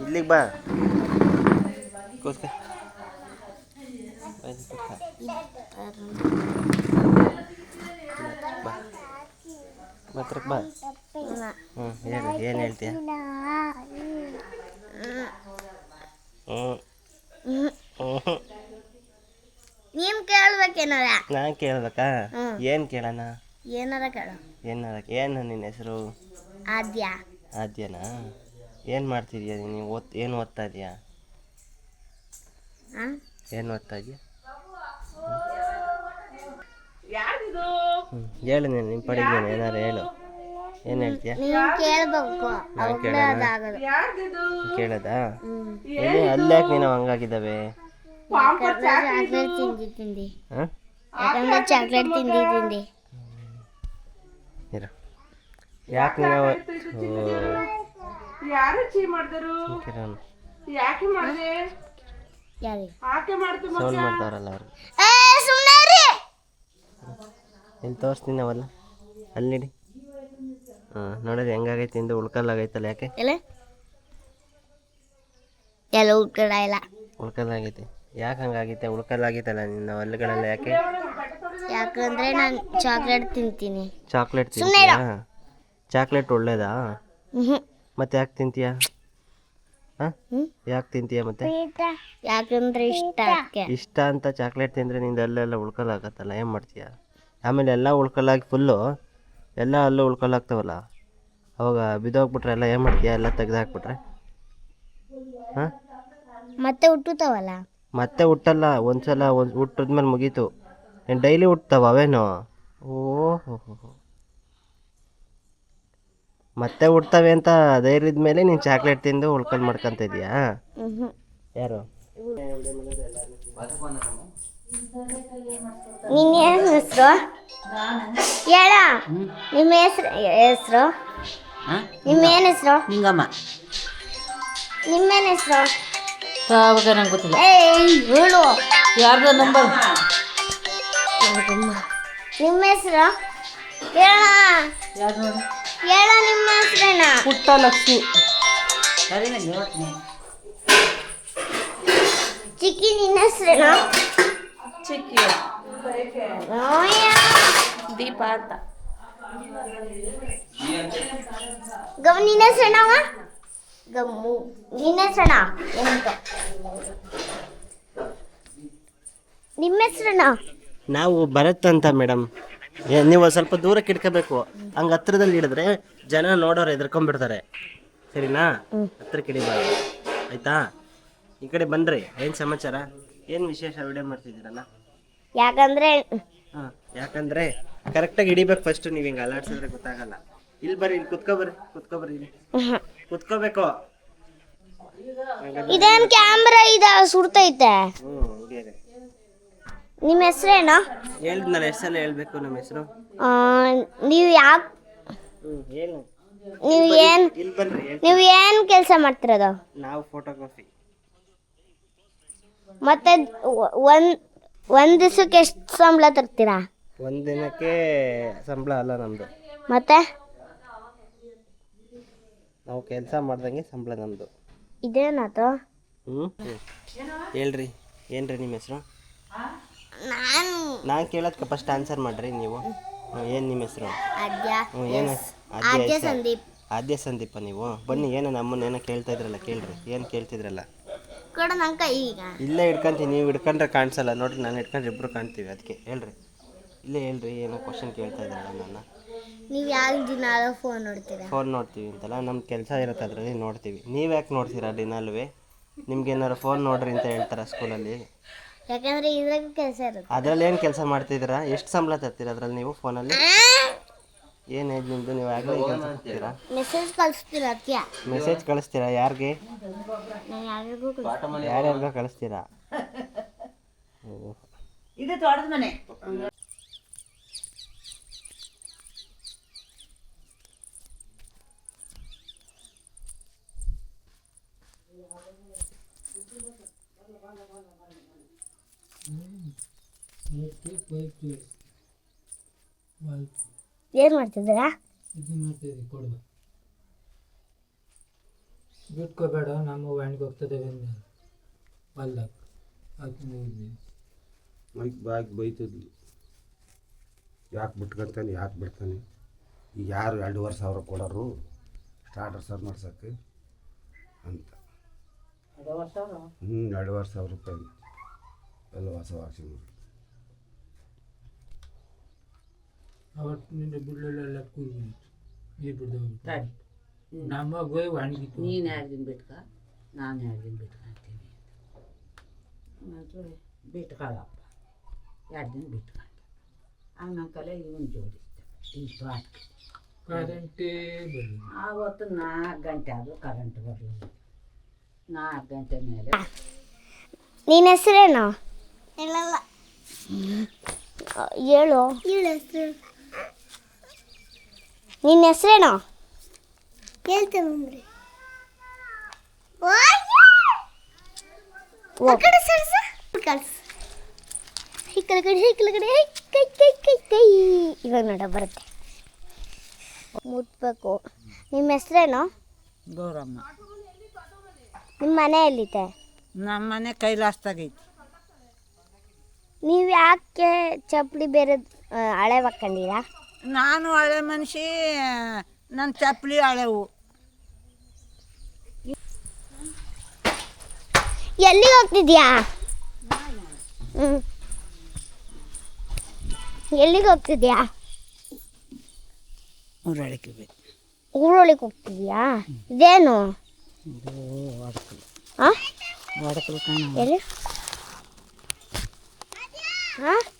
ಇಲ್ಲಿಗೆ ಬಾ ಕೂತ್ಕ ಬಾ ಮಾತ್ರಕ್ಕೆ ಬಾ ಹ್ಞೂ ಹೇಳು ಏನು ಹೇಳ್ತೀಯ ನೀನ್ ಕೇಳ್ಬೇಕೇನಾರ ನಾನು ಕೇಳ್ಬೇಕಾ. ಏನು ಕೇಳೋಣ? ಏನಾರ ಕೇಳು. ಏನಾರ ಏನು ನಿನ್ನ ಹೆಸರು? ಆದ್ಯ. ಆದ್ಯನಾ? ಏನು ಮಾಡ್ತಿದ್ಯಾ ನೀನು? ಓದ್ ಏನು ಓದ್ತಾ ಇದೆಯಾ? ಏನು ಓದ್ತಾ ಇದೆಯಾ? ಹ್ಞೂ ಹೇಳು ನೀನು ನಿಮ್ಮ ಪಡೆಗೆ ನೀನು ಏನಾರು ಹೇಳು. ಏನು ಹೇಳ್ತೀಯ? ನೀನ್ ಕೇಳೋಣ? ಕೇಳೋದಾ? ಏನು ಅಲ್ಲ್ಯಾಕೆ ನೀನು ಹಂಗಾಗಿದ್ದಾವೆ ಚಾಕ್ಲೇಟ್. ತಿಂದಿ ಇರು. ಯಾಕೆ ನೀನು ಯಾರು ಚೀ ಮಾಡಿದರು? ಕಿರಣ್ ಯಾಕೆ ಮಾಡಿದೆ? ಯಾಕೆ ಮಾಡ್ತು ಸೌಂಡ್ ಏ ಸುಮ್ಮನೆ ರೀ ಇಲ್ಲಿ ತೋರಿಸ್ತೀನಿ ನಾವಲ್ಲ? ಅಲ್ಲಿ ನೋಡಿ ಹಾಂ ನೋಡಿದ್ರೆ ಹೆಂಗಾಗೈತಿ ಇಂದ ಉಳ್ಕಲ್ಲಾಗೈತಲ್ಲ ಯಾಕೆ? ಎಲ್ಲ? ಎಲ್ಲ ಉಳ್ಕಡ ಇಲ್ಲ ಉಳ್ಕಲ್ಲಾಗೈತಿ. ಯಾಕೆ ಹಂಗಾಗೈತೆ? ಉಳ್ಕಲ್ಲಾಗೈತಲ್ಲ ನಿನ್ನ ಹಲ್ಲುಗಳೆಲ್ಲ ಯಾಕೆ? ಯಾಕಂದ್ರೆ ನಾನು ಚಾಕ್ಲೇಟ್ ತಿಂತೀನಿ. ಚಾಕ್ಲೇಟ್ ತಿಂತೀಯಾ? ಚಾಕ್ಲೇಟ್ ಒಳ್ಳೇದಾ? ಹ್ಮ್. ಮತ್ತೆ ಯಾಕೆ ತಿಂತೀಯ? ಹಾಂ? ಯಾಕೆ ತಿಂತೀಯ ಮತ್ತೆ? ಯಾಕಂದ್ರೆ ಇಷ್ಟ ಇಷ್ಟ ಅಂತ ಚಾಕ್ಲೇಟ್ ತಿಂದರೆ ನಿಂದು ಅಲ್ಲೆಲ್ಲ ಉಳ್ಕೊಲಾಗತ್ತಲ್ಲ ಏನು ಮಾಡ್ತೀಯ? ಆಮೇಲೆ ಎಲ್ಲ ಉಳ್ಕೊಲಾಗಿ ಫುಲ್ಲು ಎಲ್ಲ ಅಲ್ಲೂ ಉಳ್ಕಲ್ಲಾಗ್ತಾವಲ್ಲ ಅವಾಗ ಬಿದ್ದೋಗ್ಬಿಟ್ರೆ ಎಲ್ಲ ಏನು ಮಾಡ್ತೀಯ? ಎಲ್ಲ ತೆಗ್ದು ಹಾಕ್ಬಿಟ್ರೆ ಹಾಂ? ಮತ್ತೆ ಹುಟ್ಟುತ್ತಾವಲ್ಲ? ಮತ್ತೆ ಹುಟ್ಟಲ್ಲ ಒಂದ್ಸಲ ಒಂದು ಹುಟ್ಟಿದ್ಮೇಲೆ ಮುಗೀತು. ನೀನು ಡೈಲಿ ಹುಟ್ತಾವ ಅವೇನು? ಓಹೋ ಮತ್ತೆ ಹುಡ್ತವೆ ಅಂತ ಧೈರ್ಯದ ಮೇಲೆ ನೀನು ಚಾಕ್ಲೇಟ್ ತಿಂದು ಉಳ್ಕೊಂಡ್ ಮಾಡ್ಕೊಂತ ಇದೀಯಾ? ಯಾರು? ನಿನ್ನ ಏನು ಹೆಸರು? ಹೇಳ. ನಿಮ್ಮ ಹೆಸರು? ಹೆಸರು? ನಿಮ್ಮ ಏನು ಹೆಸರು? ನಿಂಗಮ್ಮ. ನಿಮ್ಮೇನು ಹೆಸರು? ಅವಾಗ ನಂಗೆ ಗೊತ್ತಿಲ್ಲ. ಏಯ್ ಹೇಳು. ಯಾರ್ದ ನಂಬರ್ ನಿಮ್ಮ ಹೆಸರು? ಹೇಳ. ಯಾರು ಹೇಳ ನಿಮ್ಮ ಹೆಸರೇನ? ಪುಟ್ಟ ಲಕ್ಷ್ಮಿ ಚಿಕ್ಕಿ ನಿನ್ನ ಹೆಸರೇನ? ಚಿಕ್ಕಿ. ದೀಪ ಅಂತ. ಗಮ್ ನಿನ್ನ ಹೆಸರೇನವ ಗಮ್ಮು. ನಿನ್ನ ಹೆಸರಣ ಎಂತ? ನಿಮ್ಮ ಹೆಸರಣ ನಾವು ಭರತ್ ಅಂತ ಮೇಡಮ್. ನೀವು ಸ್ವಲ್ಪ ದೂರಕ್ಕೆ ಇಡ್ಕೋಬೇಕು ಹಂಗೆ ಹತ್ರದಲ್ಲಿ ಹಿಡಿದ್ರೆ ಜನ ನೋಡೋರು ಎದ್ರಕೊಂಡ್ಬಿಡ್ತಾರೆ ಸರಿನಾ? ಹತ್ರಕ್ಕೆ ಹಿಡಿಬಾರ್ದು ಆಯ್ತಾ? ಈ ಕಡೆ ಬಂದ್ರಿ. ಏನು ಸಮಾಚಾರ? ಏನು ವಿಶೇಷ ವಿಡಿಯೋ ಮಾಡ್ತಿದ್ದೀರಲ್ಲ? ಯಾಕಂದ್ರೆ ಹಾಂ ಯಾಕಂದ್ರೆ ಕರೆಕ್ಟಾಗಿ ಹಿಡಿಬೇಕು ಫಸ್ಟ್ ನೀವು ಹಿಂಗೆ ಅಲಾಡ್ಸಿದ್ರೆ ಗೊತ್ತಾಗಲ್ಲ. ಇಲ್ಲಿ ಬರ್ರಿ ಇಲ್ಲಿ ಕುತ್ಕೋ ಬರ್ರಿ ಕುತ್ಕೋ ಬರ್ರಿ ಇಲ್ಲಿ. ಕುತ್ಕೋಬೇಕು. ಇದೇನ್ ಕ್ಯಾಮ್ರಾ ಇದೆ? ಸುಡ್ತೈತೆ. ಹ್ಞೂ ನಿಮ್ಮ ಹೆಸರೇನು ಹೇಳಿದ್ನಲ್ಲ ಎಷ್ಟು ಸಲ ಹೇಳ್ಬೇಕು ನಮ್ಮ ಹೆಸರು. ನೀವು ಯಾಕೆ ಹೇಳು. ನೀವು ಏನು ಇಲ್ಲಿ ಬನ್ರಿ ಹೇಳ್- ನೀವು ಏನು ಕೆಲಸ ಮಾಡ್ತಿರೋದು? ನಾವು ಫೋಟೋಗ್ರಫಿ ಮತ್ತೆ ಒಂದು ಒಂದು ದಿವಸಕ್ಕೆ ಎಷ್ಟು ಸಂಬಳ ತರ್ತೀರಾ? ಒಂದು ದಿನಕ್ಕೆ ಸಂಬಳ ಅಲ್ಲ ನಮ್ಮದು ಮತ್ತೆ? ನಾವು ಕೆಲಸ ಮಾಡ್ದಂಗೆ ಸಂಬಳ ನಮ್ಮದು ಇದೇನಾತ? ಹ್ಞೂ ಹೇಳ್ರಿ ಏನ್ರಿ ನಿಮ್ಮ ಹೆಸರು? ನಾನು ನಾನು ಕೇಳೋದಕ್ಕೆ ಫಸ್ಟ್ ಆನ್ಸರ್ ಮಾಡ್ರಿ ನೀವು. ಏನು ನಿಮ್ಮ ಹೆಸರು? ಆದ್ಯ. ಹ್ಞೂ ಏನು ಆದ್ಯ? ಸಂದೀಪ್. ಆದ್ಯ ಸಂದೀಪ ನೀವು. ಬನ್ನಿ ಏನೋ ನಮ್ಮನ್ನ ಏನೋ ಕೇಳ್ತಾ ಇದ್ರಲ್ಲ ಕೇಳ್ರಿ. ಏನು ಕೇಳ್ತಿದ್ರಲ್ಲ? ಕೊಡ ಕೈ ಈಗ. ಇಲ್ಲೇ ಹಿಡ್ಕೊಂತೀನಿ ನೀವು ಹಿಡ್ಕೊಂಡ್ರೆ ಕಾಣಿಸಲ್ಲ. ನೋಡ್ರಿ ನಾನು ಹಿಡ್ಕೊಂಡ್ರೆ ಇಬ್ಬರು ಕಾಣ್ತೀವಿ ಅದಕ್ಕೆ ಹೇಳ್ರಿ. ಇಲ್ಲೇ ಹೇಳ್ರಿ ಏನೋ ಕ್ವಶನ್ ಕೇಳ್ತಾ ಇದ್ರಲ್ಲ ನನ್ನ. ನೀವು ಯಾವ ಫೋನ್ ನೋಡ್ತೀರಾ? ಫೋನ್ ನೋಡ್ತೀವಿ ಅಂತಲ್ಲ ನಮ್ಮ ಕೆಲಸ ಇರುತ್ತೆ ಅದರಲ್ಲಿ ನೋಡ್ತೀವಿ. ನೀವು ಯಾಕೆ ನೋಡ್ತೀರಾ ದಿನಾಲ್ವೇ? ನಿಮ್ಗೆ ಏನಾರು ಫೋನ್ ನೋಡ್ರಿ ಅಂತ ಹೇಳ್ತಾರ ಸ್ಕೂಲಲ್ಲಿ ಯಾಕಂದ್ರೆ ಇದ್ರಾಗ ಕೆಲಸ ಇರುತ್ತೆ. ಅದರಲ್ಲಿ ಏನು ಕೆಲಸ ಮಾಡ್ತಿದ್ದೀರಾ? ಎಷ್ಟು ಸಂಬಳ ತರ್ತೀರ ಅದ್ರಲ್ಲಿ ನೀವು ಫೋನಲ್ಲಿ? ಏನು ಏಜ್ ನಿಮ್ಮದು ನೀವು ಆಗಲೇ ಕೆಲಸ ಮಾಡ್ತೀರಾ ಮೆಸೇಜ್ ಕಳಿಸ್ತೀರ ಅದಕ್ಕೆ? ಮೆಸೇಜ್ ಕಳಿಸ್ತೀರಾ? ಯಾರಿಗೆ? ನಾನು ಯಾರಿಗೂ ಯಾರ್ಯಾರಿಗೋ ಕಳಿಸ್ತೀರಾ? ಇದು ತೋಟದ ಮನೆ. ಏನ್ ಮಾಡ್ತಿದ್ದೀರಾ? ಬಿಟ್ಕೋಬೇಡ ನಮ್ಮ ವ್ಯಾಂಡ್ಗೆ ಹೋಗ್ತದೆ ಹೊಲ್ದಾಗ ಮೈಕ್ ಬಾಗ್ ಬೈತಿದ್ಲು. ಯಾಕೆ ಬಿಟ್ಕೊತಾನೆ ಯಾಕೆ ಬಿಡ್ತಾನೆ? ಈಗ ಯಾರು ಎರಡೂವರೆ ಸಾವಿರ ಕೊಡೋರು? ಸ್ಟಾರ್ಟರ್ ಸರ್ ಮಾಡ್ಸೋಕ್ಕೆ ಅಂತ. ಹ್ಞೂ ಎರಡೂವರೆ ಸಾವಿರ ರೂಪಾಯಿ ಎಲ್ಲ ಹೊಸ ವಾಷಿಂಗ್ ಅವತ್ತು ನಿನ್ನೆ ಬಿಡ್ಲೆಲ್ಲ ಕೂಗಿ ನೀರು ಬಿಡ್ದವ ನಮ್ಮ ಹೋಗಿ ವ್ಯಾನ್ಗಿತ್ತು ನೀನು ಎರಡು ದಿನ ಬಿಟ್ಕ? ನಾನು ಎರಡು ದಿನ ಬಿಟ್ಕೊಂತೀನಿ ಮತ್ತು ಬಿಟ್ಕೊಳ್ಳಪ್ಪ ಎರಡು ದಿನ ಬಿಟ್ಕೊಂಡೆ ಅವನ ಕಲೆ ಇವನು ಜೋಡಿಸ್ತೆ ಈ ತೋಟ ಕರೆಂಟೇ ಬರಲಿಲ್ಲ. ಆವತ್ತು ನಾಲ್ಕು ಗಂಟೆ ಆದರೂ ಕರೆಂಟ್ ಬರಲಿಲ್ಲ. ನಾಲ್ಕು ಗಂಟೆ ಮೇಲೆ ನಿನ್ನ ಹೆಸರೇನು? ಹೇಳು. ನಿನ್ನ ಹೆಸರೇನು? ಹೇಳ್ತೇವೆ ಈ ಕಡೆ ಕಡೆ ಈ ಕಡೆ ಕಡೆ ಕೈ ಕೈ ಕೈ ಕೈ. ಇವಾಗ ನೋಡ ಬರುತ್ತೆ. ಮುಟ್ಬೇಕು. ನಿಮ್ಮ ಹೆಸರೇನು? ಗೌರಮ್ಮ. ನಿಮ್ಮ ಮನೆ ಎಲ್ಲಿದೆ ನಮ್ಮ ಮನೆ ಕೈಲಾಸದಾಗೈತಿ ನೀವು ಯಾಕೆ ಚಪ್ಪಲಿ ಬೇರೆ ಹಳೆ ಹಾಕೊಂಡಿರಾ ನಾನು ಹಳೆ ಮನುಷ್ಯ ನನ್ನ ಚಪ್ಪಲಿ ಹಳೆವು. ಎಲ್ಲಿಗೆ ಹೋಗ್ತಿದ್ಯಾ? ಹ್ಞೂ ಎಲ್ಲಿಗೆ ಹೋಗ್ತಿದ್ಯಾ? ಊರೊಳಗೆ ಊರೊಳಗೆ ಹೋಗ್ತಿದ್ಯಾ? ಇದೇನು? ಹಾಂ ಎಲ್ಲಿ? ಹಾಂ